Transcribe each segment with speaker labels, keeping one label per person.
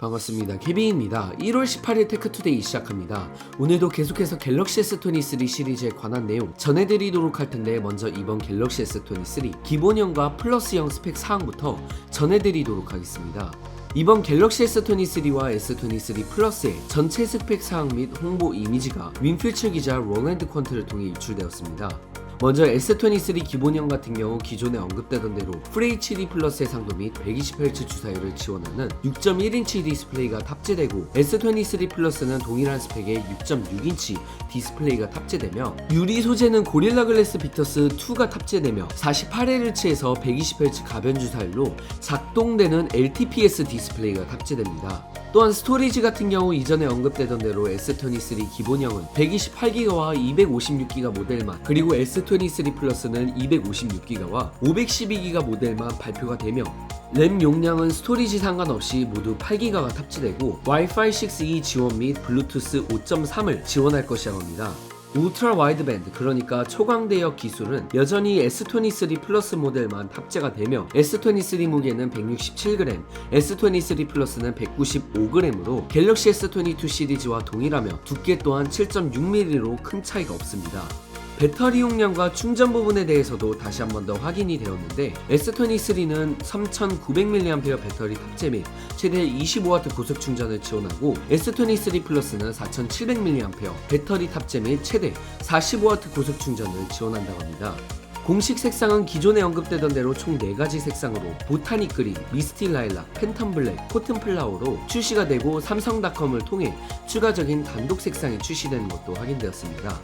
Speaker 1: 반갑습니다. 케빈입니다. 1월 18일 테크투데이 시작합니다. 오늘도 계속해서 갤럭시 S23 시리즈에 관한 내용 전해드리도록 할 텐데 먼저 이번 갤럭시 S23 기본형과 플러스형 스펙 사항부터 전해드리도록 하겠습니다. 이번 갤럭시 S23와 S23 플러스의 전체 스펙 사항 및 홍보 이미지가 윈필츠 기자 로랜드 퀀트를 통해 유출되었습니다. 먼저 S23 기본형 같은 경우 기존에 언급되던 대로 FHD 플러스 해상도 및 120Hz 주사율을 지원하는 6.1인치 디스플레이가 탑재되고 S23 플러스는 동일한 스펙의 6.6인치 디스플레이가 탑재되며 유리 소재는 고릴라 글래스 비터스 2가 탑재되며 48Hz에서 120Hz 가변 주사율로 작동되는 LTPS 디스플레이가 탑재됩니다. 또한 스토리지 같은 경우 이전에 언급되던 대로 S23 기본형은 128기가와 256기가 모델만 그리고 S23 플러스는 256기가와 512기가 모델만 발표가 되며 램 용량은 스토리지 상관없이 모두 8기가가 탑재되고 Wi-Fi 6E 지원 및 블루투스 5.3을 지원할 것이라고 합니다. 울트라 와이드밴드 그러니까 초광대역 기술은 여전히 S23 플러스 모델만 탑재가 되며 S23 무게는 167g, S23 플러스는 195g으로 갤럭시 S22 시리즈와 동일하며 두께 또한 7.6mm로 큰 차이가 없습니다. 배터리 용량과 충전 부분에 대해서도 다시 한 번 더 확인이 되었는데 S23는 3900mAh 배터리 탑재 및 최대 25W 고속 충전을 지원하고 S23 플러스는 4700mAh 배터리 탑재 및 최대 45W 고속 충전을 지원한다고 합니다. 공식 색상은 기존에 언급되던 대로 총 4가지 색상으로 보타닉 그린, 미스티 라일락, 팬텀 블랙, 코튼 플라워로 출시가 되고 삼성닷컴을 통해 추가적인 단독 색상이 출시되는 것도 확인되었습니다.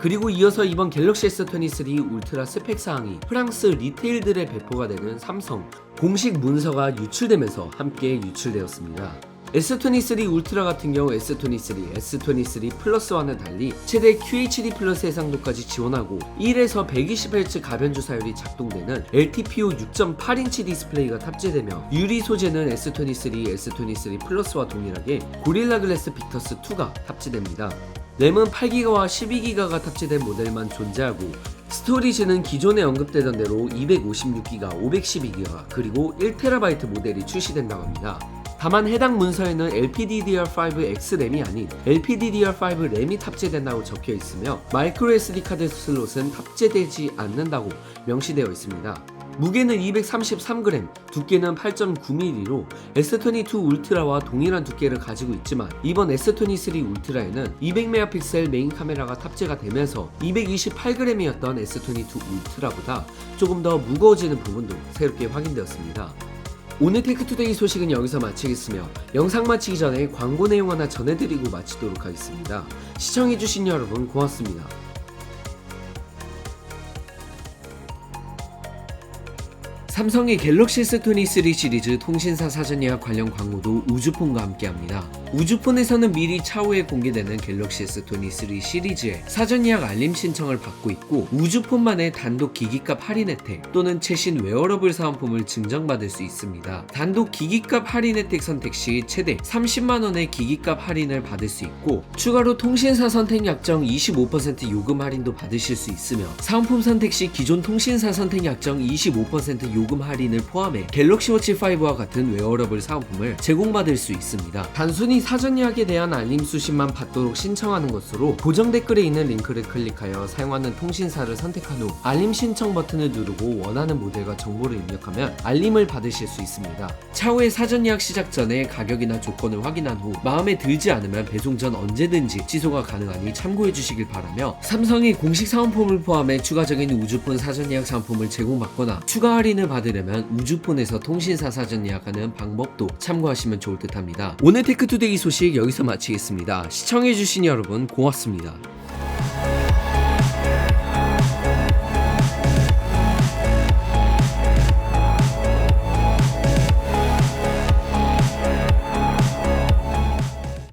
Speaker 1: 그리고 이어서 이번 갤럭시 S23 울트라 스펙 사항이 프랑스 리테일들에 배포가 되는 삼성 공식 문서가 유출되면서 함께 유출되었습니다. S23 울트라 같은 경우 S23, S23 플러스와는 달리 최대 QHD 플러스 해상도까지 지원하고 1에서 120Hz 가변 주사율이 작동되는 LTPO 6.8인치 디스플레이가 탑재되며 유리 소재는 S23, S23 플러스와 동일하게 고릴라 글래스 비터스 2가 탑재됩니다. 램은 8기가와 12기가가 탑재된 모델만 존재하고 스토리지는 기존에 언급되던 대로 256기가, 512기가 그리고 1TB 모델이 출시된다고 합니다. 다만 해당 문서에는 LPDDR5X 램이 아닌 LPDDR5 램이 탑재된다고 적혀 있으며 마이크로 SD 카드 슬롯은 탑재되지 않는다고 명시되어 있습니다. 무게는 233g, 두께는 8.9mm로 S22 울트라와 동일한 두께를 가지고 있지만 이번 S23 울트라에는 200메가픽셀 메인 카메라가 탑재가 되면서 228g이었던 S22 울트라보다 조금 더 무거워지는 부분도 새롭게 확인되었습니다. 오늘 테크투데이 소식은 여기서 마치겠으며 영상 마치기 전에 광고 내용 하나 전해드리고 마치도록 하겠습니다. 시청해주신 여러분 고맙습니다. 삼성의 갤럭시 S23 시리즈 통신사 사전 예약 관련 광고도 우주폰과 함께합니다. 우주폰에서는 미리 차후에 공개되는 갤럭시 S23 시리즈의 사전 예약 알림 신청을 받고 있고 우주폰만의 단독 기기값 할인 혜택 또는 최신 웨어러블 사은품을 증정받을 수 있습니다. 단독 기기값 할인 혜택 선택 시 최대 30만 원의 기기값 할인을 받을 수 있고 추가로 통신사 선택 약정 25% 요금 할인도 받으실 수 있으며 사은품 선택 시 기존 통신사 선택 약정 25% 요금 할인을 포함해 갤럭시 워치 5와 같은 웨어러블 사은품을 제공받을 수 있습니다. 단순히 사전 예약에 대한 알림 수신만 받도록 신청하는 것으로 고정 댓글에 있는 링크를 클릭하여 사용하는 통신사를 선택한 후 알림 신청 버튼을 누르고 원하는 모델과 정보를 입력하면 알림을 받으실 수 있습니다. 차후에 사전 예약 시작 전에 가격이나 조건을 확인한 후 마음에 들지 않으면 배송 전 언제든지 취소가 가능하니 참고해 주시길 바라며 삼성의 공식 사은품을 포함해 추가적인 우주폰 사전 예약 상품을 제공받거나 추가 할인을 받으려면 우주폰에서 통신사 사전 예약하는 방법도 참고하시면 좋을 듯 합니다. 오늘 테크투데이 소식 여기서 마치겠습니다. 시청해주신 여러분 고맙습니다.